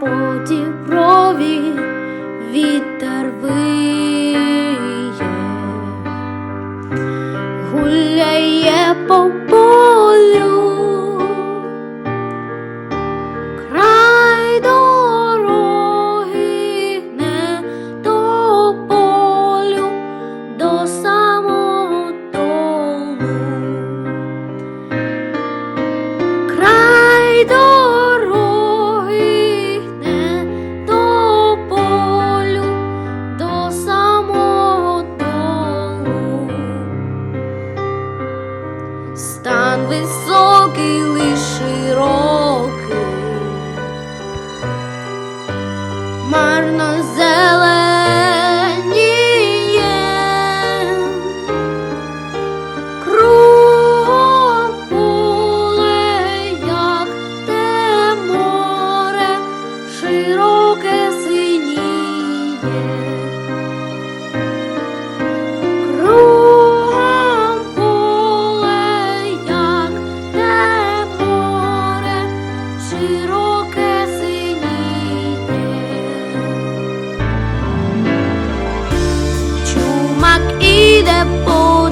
по діброві вітер виє, гуляє по полю, край дороги не до полю, до самого долу. Край дороги is Vô